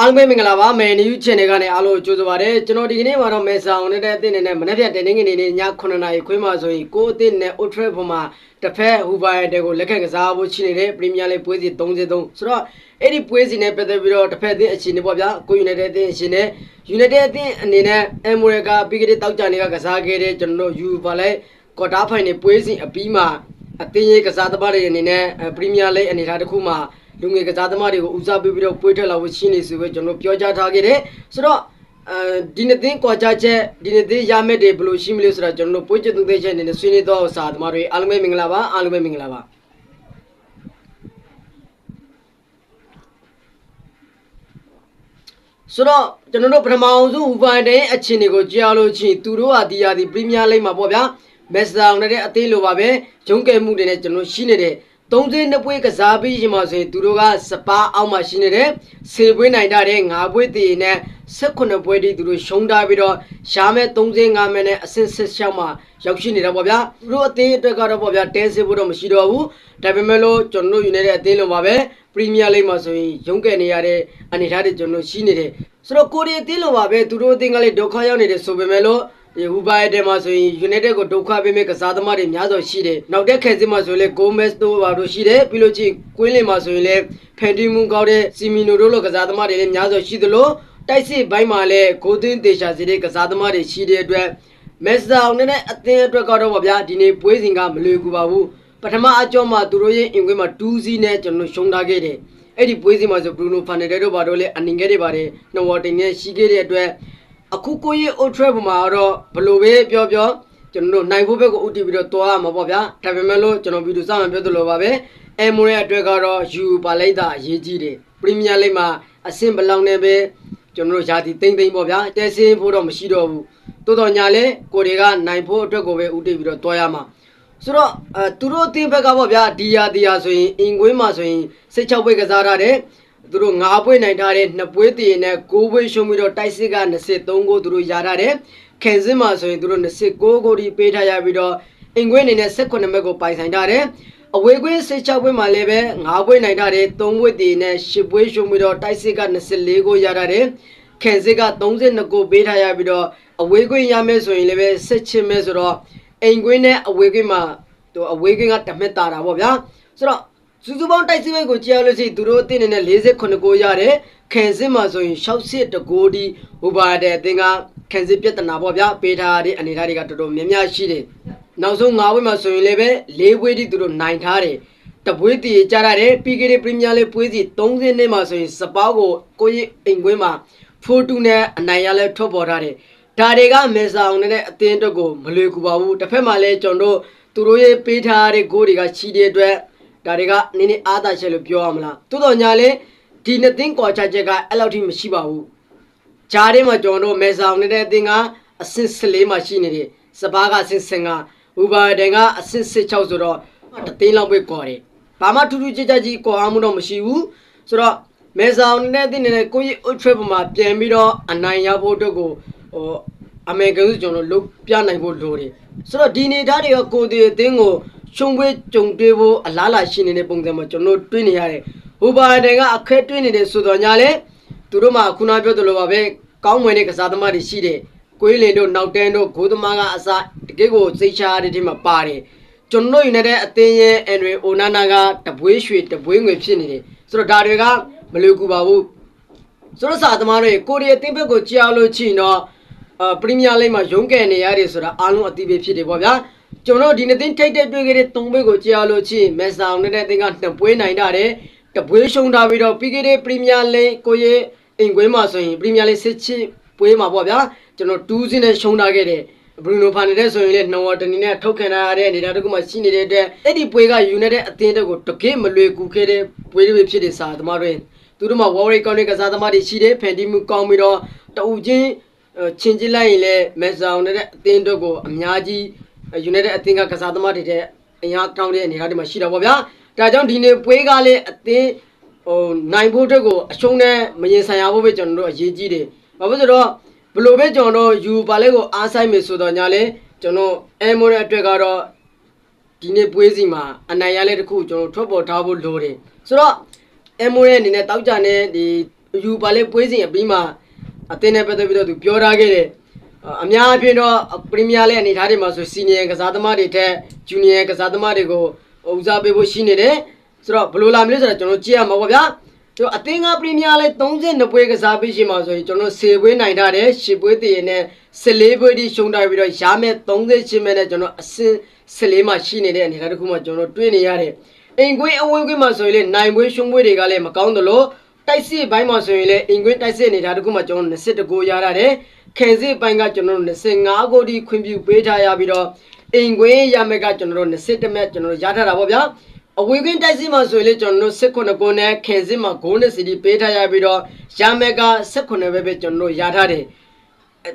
အားလုံးပဲမင်္ဂလာပါမယ်နယူး channel ကနေအားလုံးကြိုဆိုပါရစေကျွန်တော်ဒီကနေ့မှာတော့မဲဆောင်နေတဲ့အသင်းနေနဲ့မနေ့ကတနေ့ကနေနေည9နာရီခွေးမှဆိုရင်ကိုအသင်းနဲ့ Old Trafford မှာတစ်ဖက်ဟူဗိုင်တဲကိုလက်ခံကစားဖို့ရှိနေတဲ့ Premier League ပွဲစီ33ဆိုတော့အဲ့ဒီပွဲစီနဲ့ပတ်သက်ပြီးတော့တစ်ဖက်အသင်းအခြေအနေပေါ့ဗျာကို United အသင်းအခြေအနေ United အသင်းအနေနဲ့ Emirates ကပြီးခဲ့တဲ့တောက်ကြနေကကစားခဲ့တဲ့ကျွန်တော်တို့ UEFA လဲ quarter final ပွဲစဉ်အပြီးမှာအသင်းရဲ့ကစားသမားတွေအနေနဲ့ Premier League အနေအထားတစ်ခုမှာ လူငယ်ကစားသမားတွေကိုဦးစားပေးပြီးတော့ပွဲထွက်လာဖို့ရှိနေဆိုပဲကျွန်တော်ပြောကြားထားခဲ့တယ်ဆိုတော့အဲဒီနေ့တင်ကွာကြချက်ဒီနေ့တင်ရမဲ့တွေဘယ်လိုရှိမလဲဆိုတော့ကျွန်တော်တို့ပွဲချက်သူသေးချက်အနေနဲ့ဆွေးနွေးတော့စာသမားတွေအားလုံးပဲမင်္ဂလာပါအားလုံးပဲမင်္ဂလာပါဆိုတော့ကျွန်တော်တို့ပထမအောင်ဆုံးဟူဖိုင်တဲ့အခြေအနေကိုကြားလို့ချင်းသူတို့ဟာဒီယာဒီပရီးမီးယားလိဂ်မှာပေါ့ဗျာမက်စတာနဲ့တဲ့အသေးလိုပါပဲရုံးကဲမှုတွေနဲ့ကျွန်တော်ရှိနေတဲ့ 32ပွဲကစားပြီးရှင်မှာဆိုရင်သူတို့ကစပါးအောက်မှာရှိနေတဲ့ဆေပွဲနိုင်တာတဲ့9ပွဲတည်နဲ့18ပွဲတည်သူတို့ရှုံးထားပြီးတော့ရှားမဲ့35မဲနဲ့အဆင့်16မှာရောက်ရှိနေတာပေါ့ဗျာသူတို့အသေးအတွက်ကတော့ပေါ့ဗျာတဲစစ်ဖို့တော့မရှိတော့ဘူးဒါပေမဲ့လို့ကျွန်တော်တို့ယူနေတဲ့အသေးလုံးပါပဲပရီးမီးယားလိဂ်မှာဆိုရင်ရုံးကဲနေရတဲ့အနေအထားတွေကျွန်တော်ရှိနေတယ်ဆိုတော့ကိုရီအသေးလုံးပါပဲသူတို့အသင်းကလေးဒုက္ခရောက်နေတယ်ဆိုပေမဲ့လို့ ဒီဟူဘိုင်တဲမှာဆိုရင် United ကိုဒုက္ခပေးမဲ့ကစားသမားတွေများစွာရှိတယ်။နောက်တဲ့ခဲစစ်မှာဆိုရင်လည်း Gomez တို့ပါတို့ရှိတယ်။ပြီးလို့ချင်းကွင်းလင်မှာဆိုရင်လည်း Fendi Moon ကောက်တဲ့ Simino တို့လိုကစားသမားတွေလည်းများစွာရှိသလိုတိုက်စစ်ဘိုင်းမှာလည်း Golden Desha စီတဲ့ကစားသမားတွေရှိတဲ့အတွက်မက်ဆာအောင်နဲ့အသင်းအတွက်ကတော့ဗောဗျာဒီနေ့ပွဲစဉ်ကမလွယ်ကူပါဘူး။ပထမအကြောမှာသူတို့ရဲ့အင်ကွင်းမှာ2စီးနဲ့ကျွန်တော်ရှုံးထားခဲ့တယ်။အဲ့ဒီပွဲစဉ်မှာဆို Bruno Fernandes တို့ပါတော့လည်းအနင်ခဲ့တွေပါတယ်။နှစ်ဝတင်နဲ့ရှိခဲ့တဲ့အတွက် အခုကိုရဲ့ Old Trafford မှာတော့ဘလို့ပဲပြောပြောကျွန်တော်တို့နိုင်ဖို့ဘက်ကိုဥတည်ပြီးတော့တွားရမှာပေါ့ဗျာဒါပေမဲ့လို့ကျွန်တော်ဗီဒီယိုစမှပြောသလိုပါပဲအမိုရဲ့အတွက်ကတော့ယူပါလိုက်တာအရေးကြီးတယ်ပရီးမီးယားလိဂ်မှာအဆင့်ဘလောက်နဲ့ပဲကျွန်တော်တို့ယာတီတိမ့်တိမ့်ပေါ့ဗျာတဲစင်းဖို့တော့မရှိတော့ဘူးတိုးတော်ညာလဲကိုတွေကနိုင်ဖို့အတွက်ကိုပဲဥတည်ပြီးတော့တွားရမှာဆိုတော့အဲသူတို့အသင်းဘက်ကပေါ့ဗျာဒီယာဒီယာဆိုရင်အင်ကွင်းမှာဆိုရင်စိတ်ချပွဲကစားထားတယ် သူတို့၅ပွဲနိုင်ထားတဲ့2ပွဲတည်နဲ့9ပွဲရှုံးပြီးတော့တိုက်စစ်က23ကိုသူတို့ရထားတယ်ခင်စင်းမှာဆိုရင်သူတို့29ကိုဒီပေးထားရပြီးတော့အင်ကွင်းအနေနဲ့18မှတ်ကိုပိုင်ဆိုင်ထားတယ်အဝေးကွင်း16ပွဲမှာလည်းပဲ9ပွဲနိုင်ထားတယ်3ပွဲတည်နဲ့10ပွဲရှုံးပြီးတော့တိုက်စစ်က24ကိုရထားတယ်ခင်စစ်က32ကိုပေးထားရပြီးတော့အဝေးကွင်းရမယ်ဆိုရင်လည်းပဲ16မဲဆိုတော့အင်ကွင်းနဲ့အဝေးကွင်းမှာသူအဝေးကွင်းကတမက်တာတာပေါ့ဗျာဆိုတော့ စုစုပေါင်းတိုက်စစ်ဘက်ကိုကြားလို့ရှိရင်သူတို့အသင်းအနေနဲ့48ကိုရတယ်ခင်စစ်မှာဆိုရင်60တကိုဒီဟိုပါတဲ့အသင်းကခင်စစ်ပြဿနာပေါ့ဗျာပေးထားတဲ့အနေအထားတွေကတော်တော်များများရှိတယ်နောက်ဆုံး9ဝက်မှာဆိုရင်လည်းပဲ၄ဝက်ထိသူတို့နိုင်ထားတယ်တပွေးတည်ကြရတယ်ပြီးခဲ့တဲ့ပရီးမီးယားလိပွဲစီ30နှစ်မှာဆိုရင်စပောက်ကိုကိုယ့်ရဲ့အိမ်ကွင်းမှာဖိုတူနဲ့အနိုင်ရလဲထွက်ပေါ်ထားတယ်ဒါတွေကမေဆာအောင်နဲ့အသင်းအတွက်ကိုမလွယ်ကူပါဘူးတစ်ဖက်မှာလည်းကျွန်တော်တို့သူတို့ရဲ့ပေးထားတဲ့ဂိုးတွေကချီတဲ့အတွက် ဒါတွေကနည်းနည်းအားသာချက်လို့ပြောရမလားတိုးတော်ညာလေဒီနှစ်သင်းကွာချချက်ကအဲ့လောက်ထိမရှိပါဘူးဂျားထဲမှာကျွန်တော်တို့မေဆောင်နေတဲ့အသင်းကအဆင့်14မှာရှိနေတယ်စပါးကအဆင့်15ဥပါဒန်ကအဆင့်16ဆိုတော့တသိန်းလောက်ပဲကွာတယ်ဘာမှထူးထူးခြားခြားကြီးကွာမှုတော့မရှိဘူးဆိုတော့မေဆောင်နေတဲ့အသင်းနဲ့ကိုကြီး Old Trafford မှာပြန်ပြီးတော့အနိုင်ရဖို့အတွက်ကိုဟိုအမေရိကန်ဆိုကျွန်တော်လုတ်ပြနိုင်ဖို့လိုတယ်ဆိုတော့ဒီနေသားတွေကကိုယ်တည်းအသင်းကို ရှုံပွဲကြုံတွေ့ဖို့အလားလာရှိနေတဲ့ပုံစံမှာကျွန်တော်တွေးနေရတယ်ဟိုဘာတန်ကအခက်တွေးနေတဲ့ဆိုတော့ညာလေသူတို့မှခုနပြောသလိုပါပဲကောင်းမွန်တဲ့ကစားသမားတွေရှိတယ်ကိုယ်လင်တို့နောက်တန်းတို့ဂိုးသမားကအစတကယ်ကိုစိတ်ချရတဲ့ทีမှာပါတယ်ကျွန်တော်ယူနေတဲ့အသင်းရဲ့အန်ဒရီအိုနာနာကတပွေးရွှေတပွေးငွေဖြစ်နေတယ်ဆိုတော့ဒါတွေကမလွယ်ကူပါဘူးဆိုတော့စာသမားတွေကိုရီးယားတင်းဘက်ကိုကြောက်လို့ချင်တော့အာပရီးမီးယားလိဂ်မှာရုံးကန်နေရတယ်ဆိုတာအားလုံးအသိပဲဖြစ်တယ်ပေါ့ဗျာ ကျွန်တော်ဒီနေ့တင်ထိတ်တဲ့တွေ့ခဲ့တဲ့၃ပွဲကိုကြောက်လို့ချင်မက်ဆောင်နေတဲ့တင်ကနှစ်ပွဲနိုင်တာတယ်တပွဲရှုံးထားပြီးတော့ပြီးခဲ့တဲ့ပရီးမီးယားလိဂ်ကိုရဲ့အိမ်ကွင်းမှာဆိုရင်ပရီးမီးယားလိဂ်စစ်ချစ်ပွဲမှာပေါ့ဗျာကျွန်တော်2စင်းနဲ့ရှုံးထားခဲ့တယ်ဘရူနိုဖာနေတဲ့ဆိုရင်လည်းနှော်တနီနဲ့ထုတ်ခံရတဲ့အနေအထားတစ်ခုမှရှိနေတဲ့အတွက်အဲ့ဒီပွဲကယူနေတဲ့အသင်းတွေကိုတကယ်မလွယ်ကူခဲ့တဲ့ပွဲတွေဖြစ်တဲ့စာသမားတွေသူတို့မှာဝေါ်ရီကောင်းတဲ့ကစားသမားတွေရှိတယ်ဖန်တီမှုကောင်းပြီးတော့တူချင်းချင်းချင်းလိုက်ရင်လည်းမက်ဆောင်နဲ့အသင်းတို့ကိုအများကြီး ယူနေတဲ့အသင်းကကစားသမားတွေတဲ့အင်အားတောင်းတဲ့အနေအထားတွေမှာရှိတာပေါ့ဗျာဒါကြောင့်ဒီနေ့ပွဲကလည်းအသင်းဟိုနိုင်ဖို့အတွက်ကိုအရှုံးနဲ့မရင်ဆိုင်ရဖို့ပဲကျွန်တော်တို့အရေးကြီးတယ်ဘာဖြစ်လို့ဘလို့ပဲကျွန်တော်တို့ယူပါလဲကိုအားဆိုင်မယ်ဆိုတော့ညာလဲကျွန်တော်အဲမိုးတဲ့အတွက်ကတော့ဒီနေ့ပွဲစီမှာအနိုင်ရလဲတစ်ခုကျွန်တော်ထွက်ပေါ်ထားဖို့လိုတယ်ဆိုတော့အဲမိုးရဲ့အနေနဲ့တောက်ကြတဲ့ဒီယူပါလေပွဲစဉ်အပြီးမှာအသင်းနဲ့ပတ်သက်ပြီးတော့သူပြောထားခဲ့တယ် အများအပြည့်တော့ပရီးမီးယားလိအနေထားတွေမှာဆိုစီနီယံကစားသမားတွေထက်ဂျူနီယံကစားသမားတွေကိုဦးစားပေးဖို့ရှိနေတယ်ဆိုတော့ဘယ်လိုလာမလဲဆိုတော့ကျွန်တော်ကြည့်ရမှာပေါ့ဗျာကျွန်တော်အသင်းကပရီးမီးယားလိ32ပွဲကစားပြီးရှိမှာဆိုရင်ကျွန်တော်10ပွဲနိုင်ထားတယ်10ပွဲတည်ရင်နဲ့14ပွဲထိရှုံးထားပြီးတော့ရမယ်38မဲနဲ့ကျွန်တော်အဆင့်14မှာရှိနေတဲ့အနေအထားတစ်ခုမှကျွန်တော်တွေ့နေရတယ်အိမ်ကွင်းအဝေးကွင်းမှာဆိုရင်လေနိုင်ပွဲရှုံးပွဲတွေကလည်းမကောင်းသလို တိုက်စစ်ဘိုင်းမှာဆိုရင်လည်းအင်ကွင်းတိုက်စစ်နေတာတခုမှကျွန်တော်21ကိုရရတယ်ခင်စစ်ဘိုင်းကကျွန်တော်တို့25ကိုဒီခွင့်ပြုပေးထားရပြီးတော့အင်ကွင်းရမယ်ကကျွန်တော်တို့21မဲ့ကျွန်တော်တို့ရထားတာပေါ့ဗျာအဝေးကွင်းတိုက်စစ်မှာဆိုရင်လည်းကျွန်တော်တို့19ကိုနဲ့ခင်စစ်မှာ9နဲ့စီဒီပေးထားရပြီးတော့ရမယ်က18ပဲပဲကျွန်တော်တို့ရထားတယ်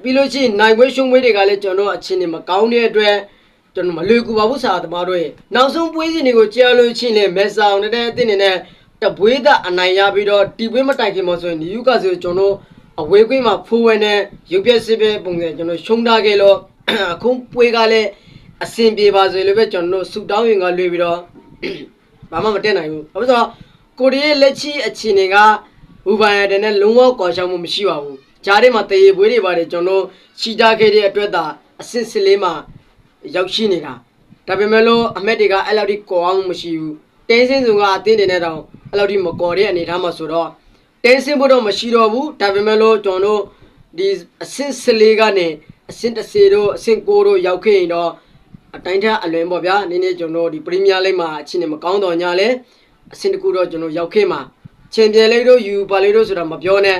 ပြီးလို့ရှိရင်နိုင်ပွဲရှုံးပွဲတွေကလည်းကျွန်တော်တို့အချင်းနေမကောင်းတဲ့အတွက်ကျွန်တော်မလွေကူပါဘူးစာသမားတို့ရဲ့နောက်ဆုံးပွဲစဉ်တွေကိုကြားလို့ချင်းလေမဲဆောင်တဲ့အသင်းနေနဲ့ တပွေးသားအနိုင်ရပြီးတော့တီပွေးမတိုင်ခင်မှာဆိုရင်နယူကာဆိုကျွန်တော်အဝေးကွင်းမှာဖိုးဝဲနဲ့ရုပ်ပြက်စစ်ပဲပုံစံကျွန်တော်ရှုံးထားခဲ့လို့အခုပွေးကလည်းအဆင်ပြေပါစေလို့ပဲကျွန်တော်ဆူတောင်းရင်ကလွေပြီးတော့ဘာမှမတက်နိုင်ဘူး။ဘာလို့ဆိုတော့ကိုရီးယားလက်ရှိအခြေအနေကဘူပန်ရတဲ့နဲ့လုံးဝကွာရှောင်မှုမရှိပါဘူး။ဂျားထဲမှာတရေပွေးတွေပါတယ်ကျွန်တော်ရှီတာခဲ့တဲ့အတွက်သာအဆင့်စစ်လေးမှာရောက်ရှိနေတာ။ဒါပေမဲ့လို့အမက်တွေကအဲ့လောက်ထိကောအောင်မရှိဘူး။တင်းစင်းစုံကအတင်းတွေနဲ့တောင် အဲ့လောက်ထိမကော်တဲ့အနေထားမှာဆိုတော့တင်းစင်းဖို့တော့မရှိတော့ဘူး။ဒါပေမဲ့လို့ကျွန်တော်တို့ဒီအဆင့်စစ်လေးကနေအဆင့်30တို့အဆင့်9တို့ရောက်ခဲ့ရင်တော့အတိုင်းထက်အလွန်ပေါ့ဗျာနည်းနည်းကျွန်တော်ဒီပရီးမီးယားလိဂ်မှာအချင်းနဲ့မကောင်းတော့ညာလဲအဆင့်တစ်ခုတော့ကျွန်တော်ရောက်ခဲ့မှာချန်ပီယံလိဂ်တို့ယူပါလိဂ်တို့ဆိုတာမပြောနဲ့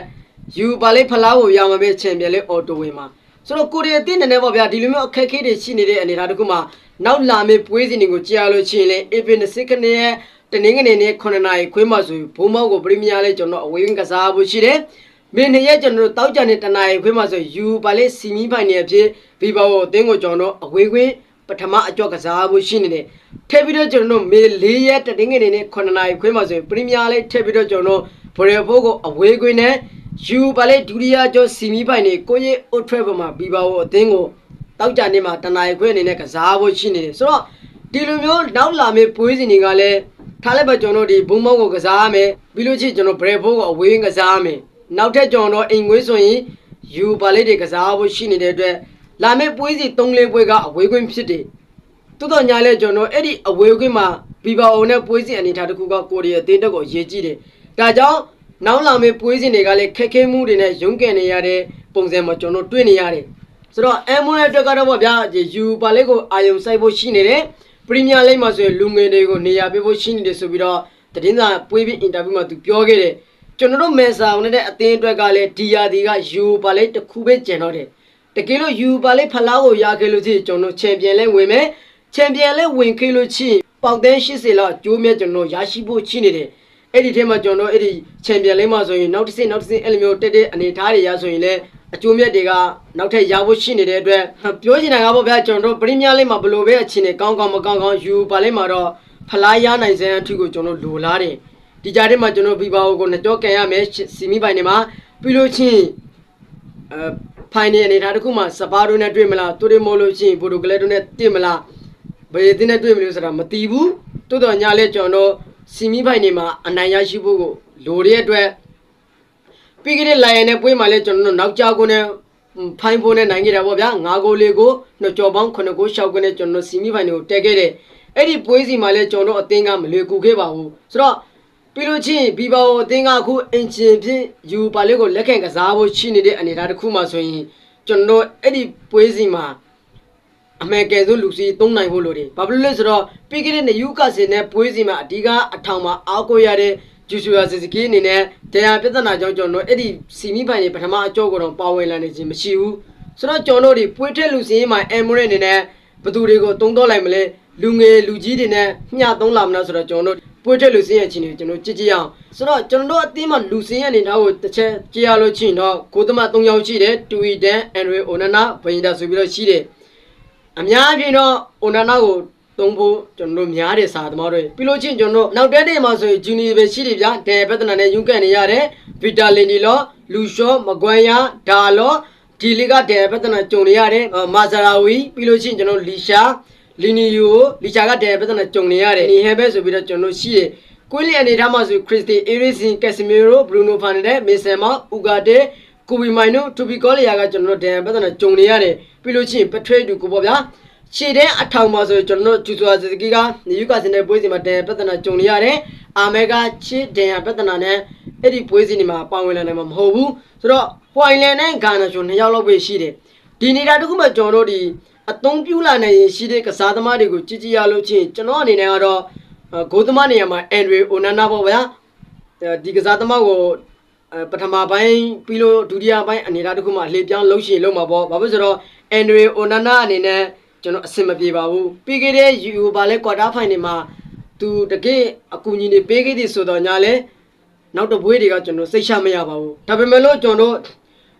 ယူပါလိဂ်ဖလားကိုရမှာပဲချန်ပီယံလိဂ်အော်တိုဝင်မှာဆိုတော့ကိုရီးယားတင်းနေနေပေါ့ဗျာဒီလိုမျိုးအခက်အခဲတွေရှိနေတဲ့အနေအထားတစ်ခုမှာနောက်လာမယ့်ပွဲစဉ်တွေကိုကြားလို့ရှိရင်လေ AP 20 ခနဲ့ရဲ့ တနင်္ဂနွေနေ့9နာရီခွေးမှဆိုဘုံမောက်ကိုပရီးမီးယားလိဂ်ကျွန်တော်အဝေးကစားဖို့ရှိတယ်မင်းနှစ်ရက်ကျွန်တော်တို့တောက်ကြတဲ့တနာရီခွေးမှဆိုယူပါလိဂ်စီမီဖိုင်နယ်အဖြစ်ဘီဘာကိုအသင်းကိုကျွန်တော်အဝေးခွင်းပထမအကြော့ကစားဖို့ရှိနေတယ်ထည့်ပြီးတော့ကျွန်တော်တို့မေ၄ရက်တတင်းငယ်နေနဲ့9နာရီခွဲမှာဆိုရင်ပရီးမီးယားလိထည့်ပြီးတော့ကျွန်တော်တို့ဗရယ်ဖိုးကိုအဝေးကွင်းနဲ့ယူပါလေဒုတိယကျော်စီမီပိုင်နေကိုရီအိုထရက်ပေါ်မှာဘီဘာဝအသင်းကိုတောက်ကြနေမှာတနာရီခွဲအနေနဲ့ကစားဖို့ရှိနေတယ်ဆိုတော့ဒီလိုမျိုးနောက်လာမယ့်ပွဲစဉ်တွေကလည်း ထားလိုက်ပါကျွန်တော်တို့ဒီဘုံမောင်းကိုကစားရမယ်ပြီးလို့ချင်းကျွန်တော်ဗရယ်ဖိုးကိုအဝေးကစားရမယ်နောက်ထပ်ကျွန်တော်တို့အိမ်ခွေးဆိုရင်ယူပါလေတွေကစားဖို့ရှိနေတဲ့အတွက်လာမယ့်ပွဲစီ၃လပွဲကအဝေးကွင်းဖြစ်တယ်တိုးတော်ညာလဲကျွန်တော်အဲ့ဒီအဝေးခွင့်မှာဘီဘာအိုနဲ့ပွဲစဉ်အနေထားတစ်ခုကကိုရီးယားအသင်းတက်ကိုရေးကြည့်တယ်။ဒါကြောင့်နောက်လာမယ့်ပွဲစဉ်တွေကလည်းခက်ခဲမှုတွေနဲ့ရုန်းကန်နေရတဲ့ပုံစံမှာကျွန်တော်တွေ့နေရတယ်။ဆိုတော့အမ်မွန်ရဲ့အတွက်ကတော့ဗောဗျာယူပါလေးကိုအာယုံစိုက်ဖို့ရှိနေတယ်။ ပရီးမီးယားလိဂ်မှာဆိုရင်လူငယ်တွေကိုနေရာပေးဖို့ရှိနေတယ်ဆိုပြီးတော့သတင်းစာပွဲပြီးအင်တာဗျူးမှာသူပြောခဲ့တယ်။ကျွန်တော်တို့မဲဆာဝင်တဲ့အသင်းအတွက်ကလည်းဒီယာဒီကယူပါလေးတစ်ခုပဲကျန်တော့တယ်။တကယ်လို့ယူပါလေးဖလားကိုရခဲ့လို့ရှိရင်ကျွန်တော်ချန်ပီယံလဲဝင်မယ်။ချန်ပီယံလည်းဝင်ခေးလို့ချင်းပေါင်သန်း80လောက်ကျိုးမြတ်ကျွန်တော်ရရှိဖို့ရှိနေတယ်အဲ့ဒီထဲမှာကျွန်တော်အဲ့ဒီချန်ပီယံလိမ့်မှာဆိုရင်နောက်တစ်ဆင့်နောက်တစ်ဆင့်အဲ့လိုမျိုးတက်တဲ့အနေထားတွေရဆိုရင်လည်း အကျိုးမြတ်တွေကနောက်ထပ်ရဖို့ရှိနေတဲ့အတွက်ပြောချင်တာကပေါ့ဗျာကျွန်တော်တို့ပရီးမီးယားလိမ့်မှာဘယ်လိုပဲအခြေအနေကောင်းကောင်းမကောင်းကောင်းယူပါလိမ့်မှာတော့ဖလားရနိုင်စမ်းအထူးကိုကျွန်တော်လိုလားတယ်ဒီကြားထဲမှာကျွန်တော်ဘီဘာကိုနှစ်ကြောကန်ရမယ်စီမီပိုင်တွေမှာပြီးလို့ချင်းအဲဖိုင်နယ်အနေထားတစ်ခုမှာစပါဒိုနဲ့တွေ့မလားတူရီမိုလို့ချင်းပိုတိုကလက်တို့နဲ့တွေ့မလားဘယ်တင်းနဲ့တွေ့မလို့ဆိုတာမသိဘူးတိုးတော်ညာလဲကျွန်တော်စီမီဖိုင်နေမှာအနိုင်ရရှိဖို့ကိုလိုတဲ့အတွက် ပြီးကြတဲ့လိုင်နဲ့ပွဲမှာလဲကျွန်တော်တို့နောက်ကြောက်ကိုနဲ့ဖိုင်ဖို့နဲ့နိုင်ခဲ့တာပေါ့ဗျာ၅ဂိုးလေးကိုနှစ်ကြော်ပေါင်း9ဂိုးရှောက်ကိုနဲ့ကျွန်တော်စီမီဖိုင်တွေကိုတက်ခဲ့တယ်အဲ့ဒီပွဲစီမှာလဲကျွန်တော်အသင်းကမလွေကူခဲ့ပါဘူးဆိုတော့ပြီးလို့ချင်းဘီဘာအသင်းကအခုအင်ဂျင်ဖြင့်ယူပါလေးကိုလက်ခံကစားဖို့ရှိနေတဲ့အနေအထားတစ်ခုမှဆိုရင်ကျွန်တော်အဲ့ဒီပွဲစီမှာအမေကယ်ဆုံးလူစီသုံးနိုင်ဖို့လိုတယ်ဘာဖြစ်လို့လဲဆိုတော့ပြီးခဲ့တဲ့နယူကာဆယ်နဲ့ပွဲစီမှာအဓိကအထောင်မှာအားကိုးရတဲ့ ဂျူဆူယာစီစကီအနေနဲ့တရားပြဿနာကြောင့်ကျွန်တော်တို့အဲ့ဒီစီမီပိုင်တွေပထမအကြော့ကတော့ပါဝင်လာနေခြင်းမရှိဘူးဆိုတော့ကျွန်တော်တို့ဒီပွဲထက်လူစီရင်မှာအမ်မိုရက်အနေနဲ့ဘသူတွေကိုတုံးတော့လိုက်မလဲလူငယ်လူကြီးတွေနဲ့မျှသုံးလာမလားဆိုတော့ကျွန်တော်တို့ပွဲထက်လူစင်းရဲ့ချင်းတွေကျွန်တော်ကြည့်ကြည့်အောင်ဆိုတော့ကျွန်တော်တို့အသင်းမှာလူစင်းရဲ့အနေထားကိုတစ်ချက်ကြည့်ရလို့ချင်းတော့ကိုသမ3ယောက်ရှိတယ်တူဝီဒန်အန်ရီအိုနာနာဘိန်ဒါဆိုပြီးတော့ရှိတယ်အများအပြည့်တော့အိုနာနာကို သုံးဖို့ကျွန်တော်တို့များတယ်စာသမားတွေပြီးလို့ချင်းကျွန်တော်တို့နောက်တက်တဲ့မှာဆိုရင်ဂျူနီပဲရှိတယ်ဗျာဒယ်ပဒနာနဲ့ယူကန်နေရတယ်ဗီတာလင်နီလောလူရှောမကွမ်ယာဒါလောဒီလီကဒယ်ပဒနာကြုံနေရတယ်မာဇရာဝီပြီးလို့ချင်းကျွန်တော်လီရှာလီနီယိုလီရှာကဒယ်ပဒနာကြုံနေရတယ်နီဟဲပဲဆိုပြီးတော့ကျွန်တော်ရှိတယ်ကွင်းလီအနေထားမှာဆိုခရစ်စတီအေရီစင်ကက်ဆီမီရိုဘရူနိုဖာနယ်မေဆန်မာဥဂါတေကူဘီမိုင်နိုတူဘီကောလီယာကကျွန်တော်တို့ဒန်ပဒနာဂျုံနေရတယ်ပြီးလို့ချင်းပထရိတ်တူကိုပေါ့ဗျာ ခြေတဲ့အထောင်မှာဆိုကျွန်တော်တို့ဂျူဇွာဇီကီကနယူကာစင်တဲ့ပွဲစဉ်မှာဒန်ပဒနာဂျုံနေရတယ်အာမေဂါချစ်ဒန်ပဒနာနဲ့အဲ့ဒီပွဲစဉ်တွေမှာပါဝင်လာနိုင်မှာမဟုတ်ဘူးဆိုတော့ဟွိုင်လန်နဲ့ဂါနာရှင်နှစ်ယောက်လောက်ပဲရှိတယ်ဒီနေတာတခုမှကျွန်တော်တို့ဒီအသုံးပြုလာနိုင်ရင်ရှိတဲ့ကစားသမားတွေကိုကြည့်ကြည့်ရလို့ချင်းကျွန်တော်အနေနဲ့ကတော့ဂိုးသမားနေရာမှာအန်ဒရီအိုနာနာပေါ့ဗျာဒီကစားသမားကိုအဲပထမပိုင်းပြီးလို့ဒုတိယပိုင်းအနေအထားတစ်ခုမှအလေပြောင်းလုံးရှင်လုံးမှာပေါ့ဘာဖြစ်ဆိုတော့အန်ဒရီအိုနာနာအနေနဲ့ ကျွန်တော်အဆင်မပြေပါဘူးပြီးခဲ့တဲ့ယူဘာလဲကွာတာဖိုင်နေမှာသူတကယ်အကူအညီတွေပေးခဲ့သည်ဆိုတော့ညာလဲနောက်တစ်ဘွေးတွေကကျွန်တော်စိတ်ချမရပါဘူးဒါပေမဲ့လို့ကျွန်တော်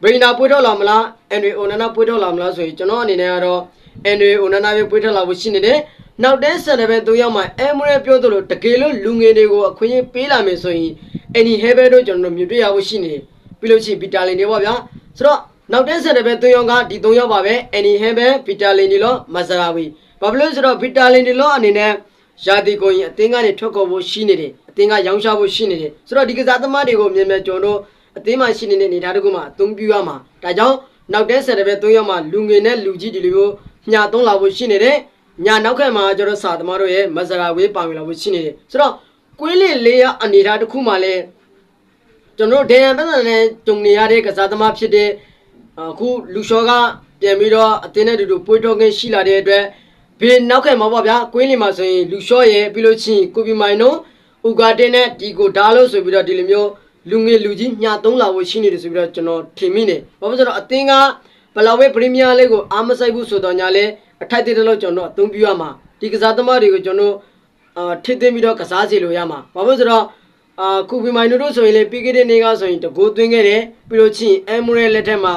ဘရိနာပွေးတော့လာမလားအန်ဒရီအိုနာနာပွေးတော့လာမလားဆိုရင်ကျွန်တော်အနေနဲ့ကတော့အန်ဒရီအိုနာနာပဲပွေးထွက်လာဖို့ရှိနေတယ်နောက်တဲ့ဆက်တဲ့ပဲ၃ယောက်မှအမ်မရဲပြောသလိုတကယ်လို့လူငယ်တွေကိုအခွင့်အရေးပေးလာမယ်ဆိုရင်အန်နီဟဲဘဲတို့ကျွန်တော်တို့မြင်တွေ့ရဖို့ရှိနေတယ်ပြီးလို့ရှိရင်ဗီတာလင်တွေပေါ့ဗျာဆိုတော့ နောက်တဲ့ဆက်တဲ့ပဲ၃ယောက်ကဒီ၃ယောက်ပါပဲအန်နီဟဲဘဲဗီတာလင်တွေလောမဆရာဝီဘာဖြစ်လို့ဆိုတော့ဗီတာလင်တွေလောအနေနဲ့ရာသီကုန်ရင်အသင်းကနေထွက်ကုန်ဖို့ရှိနေတယ်အသင်းကရောင်းချဖို့ရှိနေတယ်ဆိုတော့ဒီကစားသမားတွေကိုမြင်မြင်ကျွန်တော်တို့အသင်းမှာရှိနေတဲ့အနေအထားတခုမှအသုံးပြုရမှာဒါကြောင့်နောက်တဲ့ဆက်တဲ့ပဲ၃ယောက်မှလူငယ်နဲ့လူကြီးဒီလိုမျိုးညသုံးလာဖို့ရှိနေတယ်ညာနောက်ခက်မှာကျွန်တော်စာသမားတို့ရဲ့မဆရာဝေးပါဝင်လာဖို့ရှိနေတယ်ဆိုတော့ကွင်းလင်လေးရအနေအထားတစ်ခုမှလည်းကျွန်တော်ဒန်ရန်ပန်းနဲ့ဂျုံနေရတဲ့ကစားသမားဖြစ်တဲ့ အခုလူရှောကပြန်ပြီးတော့အသင်းနဲ့တူတူပွေးတော်ခင်းရှိလာတဲ့အတွက်ဘေးနောက်ခက်မှာပေါ့ဗျာကွင်းလင်မှာဆိုရင်လူရှောရဲ့ပြီးလို့ချင်းကိုပီမိုင်နိုဥဂါတင်နဲ့ဒီကိုဒါလို့ဆိုပြီးတော့ဒီလိုမျိုးလူငယ်လူကြီးညသုံးလာဖို့ရှိနေတယ်ဆိုပြီးတော့ကျွန်တော်ထင်မိနေဘာလို့ဆိုတော့အသင်းကဘယ်လောက်ပဲပရီးမီးယားလိကိုအားမဆိုင်ဘူးဆိုတော့ညာလဲအထိုက်တဲ့လောက်ကျွန်တော်အသုံးပြုရမှာဒီကစားသမားတွေကိုကျွန်တော်အာထစ်သိမ်းပြီးတော့ကစားစီလို့ရမှာဘာလို့ဆိုတော့အာကူပီမိုင်နိုတို့ဆိုရင်လေပြီးခဲ့တဲ့နေ့ကဆိုရင်တကိုးသွင်းခဲ့တယ်ပြီးလို့ချင်းအမ်မရဲလက်ထက်မှာ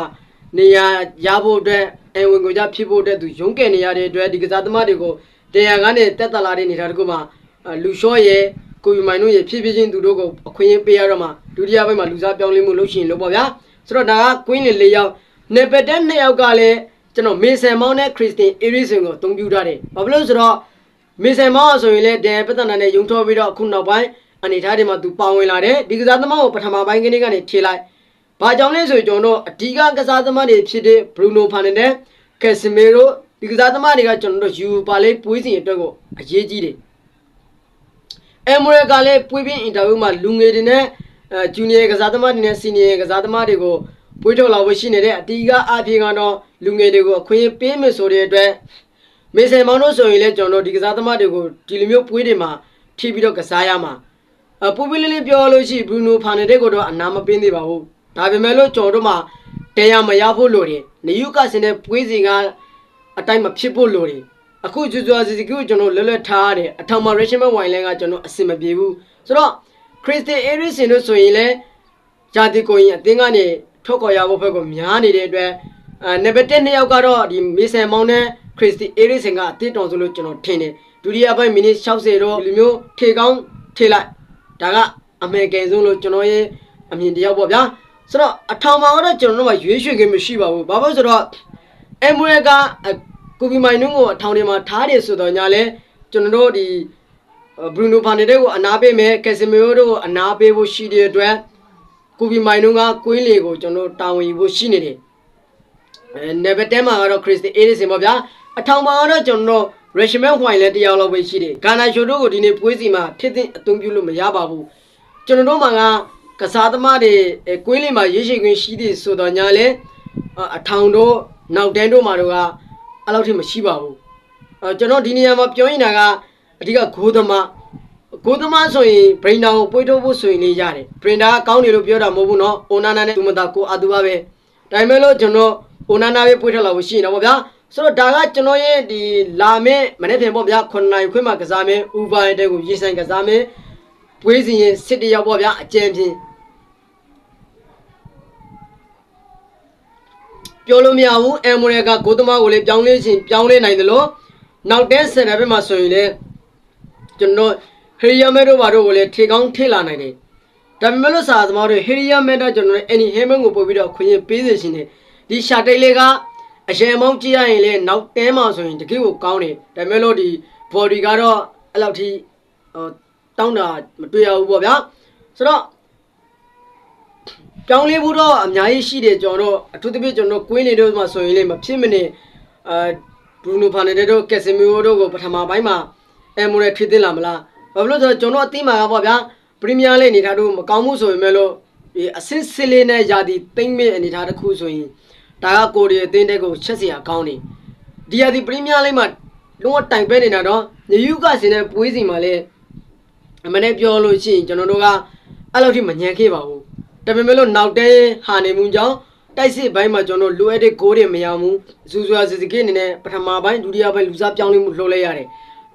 နေရာရဖို့အတွက်အဝင်ကိုကြဖြစ်ဖို့အတွက်သူရုန်းကယ်နေရတဲ့အတွက်ဒီကစားသမားတွေကိုတရားကနေတက်တလာတဲ့နေထားတခုမှာလူရှော့ရဲ့ကိုပီမိုင်နိုရဲ့ဖြစ်ဖြစ်ချင်းသူတို့ကိုအခွင့်အရေးပေးရတော့မှဒုတိယဘက်မှာလူစားပြောင်းလဲမှုလုပ်ရှင်လို့ပေါ့ဗျာဆိုတော့ဒါကကွင်းလင်၄ယောက်နေပတက်၂ယောက်ကလည်းကျွန်တော်မေဆန်မောင်းနဲ့ခရစ်စတင်အေရီဆင်ကိုအသုံးပြုထားတယ်။ဘာဖြစ်လို့ဆိုတော့မေဆန်မောင်းဆိုရင်လည်းဒန်ပတနာနဲ့ယုံထောပြီးတော့အခုနောက်ပိုင်းအနေထားတွေမှာသူပါဝင်လာတယ်။ဒီကစားသမားကိုပထမပိုင်းကနေကနေထေလိုက်။ ဘာကြောင့်လဲဆိုရင်ကျွန်တော်တို့အဓိကကစားသမားတွေဖြစ်တဲ့ဘရူနိုဖာနယ်နဲ့ကက်ဆီမီရိုဒီကစားသမားတွေကကျွန်တော်တို့ယူပါလေးပွေးစီအတွက်ကိုအရေးကြီးတယ်။အမ်မရကလည်းပွေးပြင်းအင်တာဗျူးမှာလူငယ်တွေနဲ့အဲဂျူနီယာကစားသမားတွေနဲ့စီနီယာကစားသမားတွေကိုပွေးထုတ်လာဖို့ရှိနေတဲ့အတီးကအပြေကတော့လူငယ်တွေကိုအခွင့်အရေးပေးမယ်ဆိုတဲ့အတွက်မေဆယ်မောင်တို့ဆိုရင်လည်းကျွန်တော်တို့ဒီကစားသမားတွေကိုဒီလိုမျိုးပွေးတွေမှာထိပြီးတော့ကစားရမှာအပူပီလေးလေးပြောလို့ရှိဘရူနိုဖာနယ်တဲ့ကတော့အနာမပင်းသေးပါဘူး ဒါပေမဲ့လို့ကျွန်တော်တို့မှာတရားမရဖို့လိုတယ်နေယူကစင်တဲ့ပွေးစီကအတိုင်းမဖြစ်ဖို့လိုတယ်အခုဂျူဇွာစီစီကိုကျွန်တော်လွတ်လွတ်ထားရတယ်အထောင်မှာ Richmond Wine ကကျွန်တော်အဆင်မပြေဘူးဆိုတော့ Christian Eriksen တို့ဆိုရင်လည်းဂျာတီကိုရင်အသင်းကနေထုတ်ခေါ်ရဖို့ဘက်ကိုများနေတဲ့အတွက်အဲနံပါတ်1နှစ်ယောက်ကတော့ဒီမေဆန်မောင်နဲ့ခရစ်စတီအေရစ်ဆင်ကအသစ်တော်ဆိုလို့ကျွန်တော်ထင်တယ်ဒုတိယပိုင်းမိနစ်60တော့ဒီလိုမျိုးထေကောင်းထေလိုက်ဒါကအမေရိကန်ဆုံးလို့ကျွန်တော်ရဲ့အမြင်တရားပေါ့ဗျာ ဆိုတော့အထောင်မှာတော့ကျွန်တော်တို့ကရွေးချယ်ခြင်းမရှိပါဘူးဘာလို့ဆိုတော့အမေရိကကူပီမိုင်နုကိုအထောင်ထဲမှာထားတယ်ဆိုတော့ညာလဲကျွန်တော်တို့ဒီဘရူနိုဖာနေတဲ့ကိုအနာပေးမယ်ကက်ဆီမီယိုတို့ကိုအနာပေးဖို့ရှိတဲ့အတွက်ကိုပီမိုင်နုကကွင်းလေကိုကျွန်တော်တာဝန်ယူဖို့ရှိနေတယ်အဲနေဗတ်တဲမှာကတော့ခရစ်စတီအေးရစ်စင်ပေါ့ဗျာအထောင်မှာတော့ကျွန်တော်ရက်ရှမန်ဟွိုင်လည်းတရားလောက်ပဲရှိတယ်ဂါနာရှိုတို့ကိုဒီနေ့ပွေးစီမှာထစ်သင့်အသုံးပြုလို့မရပါဘူးကျွန်တော်တို့မှာက ကစားသမားတွေကွင်းလေမှာရေးရှိခွင့်ရှိတယ်ဆိုတော့ညာလဲအထောင်တို့နောက်တန်းတို့မှာတော့အဲ့လောက်ထိမရှိပါဘူးအဲကျွန်တော်ဒီနေရာမှာပြောရင်တာကအဓိကဂိုးသမားကိုသမားဆိုရင်ဘရိန်တာကိုပွေးထုတ်ဖို့ဆိုရင်လေးရတယ်ဘရိန်တာကကောင်းတယ်လို့ပြောတာမဟုတ်ဘူးเนาะအိုနာနာနဲ့သူမတာကိုအတူပါပဲဒါပေမဲ့လို့ကျွန်တော်အိုနာနာပဲပွေးထုတ်လာဖို့ရှိနေတာပေါ့ဗျာဆိုတော့ဒါကကျွန်တော်ရဲ့ဒီလာမင်းမနေ့ပြင်ပေါ့ဗျာ9နိုင်ခွင့်မှာကစားမင်းဥပါရဲ့တဲ့ကိုရေးဆိုင်ကစားမင်းပွေးစီရင်စစ်တယောက်ပေါ့ဗျာအကြံပြင်း ပြောလို့မရဘူးအမ်မိုရကကိုသမားကိုလည်းပြောင်းလဲခြင်းပြောင်းလဲနိုင်တယ်လို့နောက်တဲ့ဆယ်တဲ့ဘက်မှာဆိုရင်လည်းကျွန်တော်ဟေရီယာမဲတို့ဘာတို့ကိုလည်းထေကောင်းထေလာနိုင်တယ်ဒါပေမဲ့လို့စာသမားတို့ဟေရီယာမဲတော့ကျွန်တော်အန်နီဟဲမန်ကိုပို့ပြီးတော့ခွင့်ရပေးစေရှင်တယ်ဒီရှာတိတ်လေးကအရင်မောင်းကြည့်ရရင်လည်းနောက်တဲမှာဆိုရင်တကယ်ကိုကောင်းတယ်ဒါပေမဲ့လို့ဒီ body ကတော့အဲ့လောက်ထိဟိုတောင်းတာမတွေ့ရဘူးပေါ့ဗျာဆိုတော့ ကြောင်းလေးဖို့တော့အများကြီးရှိတယ်ကျွန်တော်တို့အထူးသဖြင့်ကျွန်တော်တို့ကွင်းနေတို့မှာဆိုရင်လေမဖြစ်မနေအာဘရူနိုဖာနယ်တို့ကက်ဆမီယိုတို့ကိုပထမပိုင်းမှာအဲမိုရဲဖြစ်သင့်လာမလားဘာဖြစ်လို့လဲဆိုတော့ကျွန်တော်အသိမှာကပေါ့ဗျာပရီးမီးယားလိအနေထားတို့မကောင်းဘူးဆိုပေမဲ့လို့ဒီအဆင့်စစ်လေးနဲ့ယာတီသိမ့်မဲ့အနေထားတစ်ခုဆိုရင်ဒါကကိုရီးယားအသင်းတက်ကိုချက်စရာကောင်းနေဒီယာတီပရီးမီးယားလိမှာလုံးဝတိုင်ပဲနေတာတော့ညယူကစင်တဲ့ပွဲစီမှာလည်းအမနဲ့ပြောလို့ရှိရင်ကျွန်တော်တို့ကအဲ့လိုထိမညံခဲ့ပါဘူး ဒါပေမဲ့လို့နောက်တဲဟာနေမှုကြောင့်တိုက်စစ်ဘိုင်းမှာကျွန်တော်လိုအပ်တဲ့ဂိုးတွေမရဘူးဇူဇူယာဇီဇီကိအနေနဲ့ပထမပိုင်းဒုတိယပိုင်းလူစားပြောင်းလဲမှုလှုပ်လိုက်ရတယ်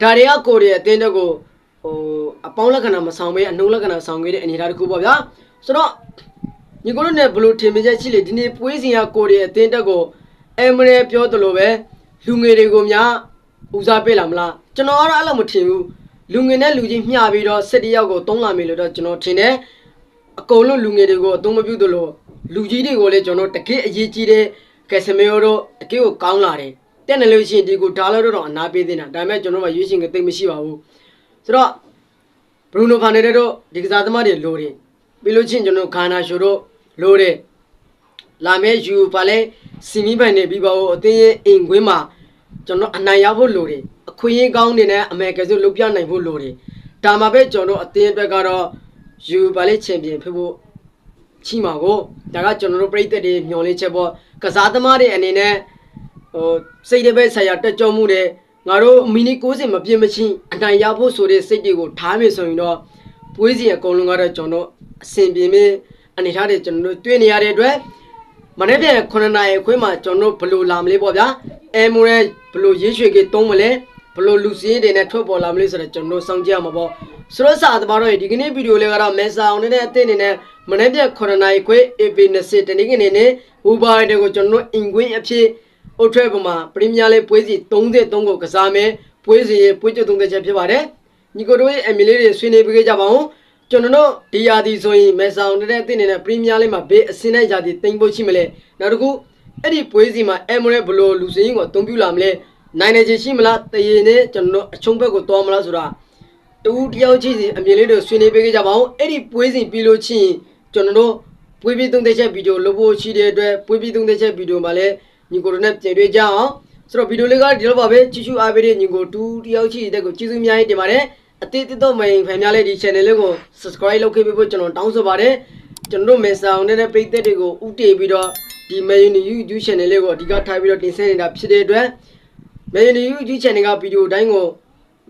ဒါတွေကကိုရီးယားအသင်းတက်ကိုဟိုအပေါင်းလက္ခဏာမဆောင်ဘဲအနှုံးလက္ခဏာဆောင်ခဲ့တဲ့အနေအထားတစ်ခုပေါ့ဗျာဆိုတော့ညီကိုတို့နဲ့ဘလို့ထင်မြင်ချက်ရှိလေဒီနေ့ပွဲစဉ်ကကိုရီးယားအသင်းတက်ကိုအမရဲပြောသလိုပဲလူငယ်တွေကိုများဦးစားပေးလာမလားကျွန်တော်ကတော့အဲ့လိုမထင်ဘူးလူငယ်နဲ့လူကြီးမျှပြီးတော့စစ်တယောက်ကိုတုံးလာမယ်လို့တော့ကျွန်တော်ထင်တယ် အကုန်လုံးလူငယ်တွေကိုအသုံးမပြုသလိုလူကြီးတွေကိုလည်းကျွန်တော်တကယ်အရေးကြီးတဲ့ကက်စမေယိုတို့တကယ်ကိုကောင်းလာတယ်တက်နေလို့ရှိရင်ဒီကိုဒါလို့တော့အနာပေးသေးတာဒါပေမဲ့ကျွန်တော်ကရွေးရှင်ကသိပ်မရှိပါဘူးဆိုတော့ဘရူနိုဖာနယ်တို့ဒီကစားသမားတွေလိုတယ်ပြီးလို့ချင်းကျွန်တော်ဂါနာရှိုတို့လိုတယ်လာမယ့်ယူပါလဲစီမီပိုင်နေပြီးပါဦးအသင်းရဲ့အိမ်ခွင်းမှာကျွန်တော်အနိုင်ရဖို့လိုတယ်အခွင့်အရေးကောင်းနေတဲ့အမေကဆိုလုပြနိုင်ဖို့လိုတယ်ဒါမှပဲကျွန်တော်အသင်းအတွက်ကတော့ ယူပါလဲချန်ပီယံဖြစ်ဖို့ချီမှာကိုဒါကကျွန်တော်တို့ပြည်သက်တွေမျှော်လင့်ချက်ပေါ့ကစားသမားတွေအနေနဲ့ဟိုစိတ်တပည့်ဆိုင်ရာတက်ကြွမှုတွေငါတို့မီနီ90မပြည့်မချင်းအနိုင်ရဖို့ဆိုတဲ့စိတ်တွေကိုထားမယ်ဆိုရင်တော့ပွဲစီအကုန်လုံးကတော့ကျွန်တော်အဆင်ပြေမယ်အနေထားတွေကျွန်တော်တို့တွေ့နေရတဲ့အတွက်မနေ့ပြန်9နာရီခွဲမှာကျွန်တော်တို့ဘယ်လိုလာမလဲပေါ့ဗျာအဲမိုရဲဘယ်လိုရေးရွှေကေတုံးမလဲဘယ်လိုလူစည်းတွေနဲ့ထွက်ပေါ်လာမလဲဆိုတော့ကျွန်တော်တို့စောင့်ကြည့်ရမှာပေါ့ ဆိုတော့စာသမားတို့ဒီကနေ့ဗီဒီယိုလေးကတော့မဲဆာအောင်နဲ့အသင်းနေနဲ့မနေ့ပြန်9နာရီခွဲ AP20 တနင်္ဂနွေနေ့ဥပါရတဲ့ကိုကျွန်တော်တို့အင်ကွင်းအဖြစ်အုတ်ထွဲပေါ်မှာပရီးမီးယားလိပွဲစီ33ကိုကစားမယ်ပွဲစီရဲ့ပွဲချုပ်30ချက်ဖြစ်ပါတယ်ညီကိုတို့ရဲ့အမီလေးတွေဆွေးနွေးပေးကြပါဦးကျွန်တော်တို့ဒီယာဒီဆိုရင်မဲဆောင်တဲ့အသင်းနေတဲ့ပရီးမီးယားလိမှာဘေးအစင်းတဲ့ယာဒီတင်ဖို့ရှိမလဲနောက်တစ်ခုအဲ့ဒီပွဲစီမှာအမ်မိုရဲဘလိုလူစင်းကိုအသုံးပြုလာမလဲနိုင်နေချင်ရှိမလားတရေနဲ့ကျွန်တော်တို့အချုံဘက်ကိုတော်မလားဆိုတာ တူတယောက်ချင်းစီအမြင်လေးတွေဆွေးနွေးပေးကြပါဦးအဲ့ဒီပွဲစီပြီးလို့ချင်းကျွန်တော်တို့ပွဲပြီးသုံးတဲ့ချက်ဗီဒီယိုလုပ်ဖို့ရှိတဲ့အတွက်ပွဲပြီးသုံးတဲ့ချက်ဗီဒီယိုမှာလည်းညီကိုတို့နဲ့ပြင်တွေ့ကြအောင်ဆိုတော့ဗီဒီယိုလေးကဒီလိုပါပဲကြည့်ရှုအားပေးတဲ့ညီကိုတူတယောက်ချီတဲ့ကိုကျေးဇူးအများကြီးတင်ပါတယ်အသေးသေးတော့မရင်ဖန်များလေးဒီ channel လေးကို subscribe လုပ်ခဲ့ပေးဖို့ကျွန်တော်တောင်းဆိုပါတယ်ကျွန်တော်တို့မေဆောင်တဲ့ပရိသတ်တွေကိုဥတည်ပြီးတော့ဒီ Mayuni YouTube channel လေးကိုအဓိကထားပြီးတော့တင်ဆက်နေတာဖြစ်တဲ့အတွက် Mayuni YouTube channel ကဗီဒီယိုတိုင်းကို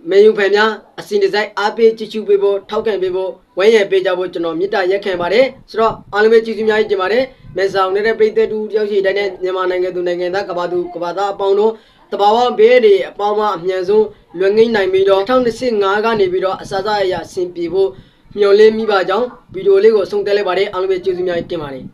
မေယုဖန်များအစီအစဉ်အားပေးကြည့်ရှုပေးဖို့ထောက်ခံပေးဖို့ဝိုင်းရံပေးကြဖို့ကျွန်တော်မေတ္တာရက်ခံပါတယ်ဆိုတော့အားလုံးပဲကျေးဇူးအများကြီးတင်ပါတယ်မေဆောင်နေတဲ့ပြည်သက်တူတယောက်ရှိတိုင်းနဲ့မြန်မာနိုင်ငံသူနိုင်ငံသားကဘာသူကဘာသားအပေါင်းတို့တဘာဝဘေးတွေအပေါင်းမအမြန်ဆုံးလွယ်ငင်းနိုင်ပြီးတော့2025ကနေပြီးတော့အစားအစာအရာဆင်ပြေဖို့မျှော်လင့်မိပါကြောင်းဗီဒီယိုလေးကိုဆုံးသက်လိုက်ပါတယ်အားလုံးပဲကျေးဇူးအများကြီးတင်ပါတယ်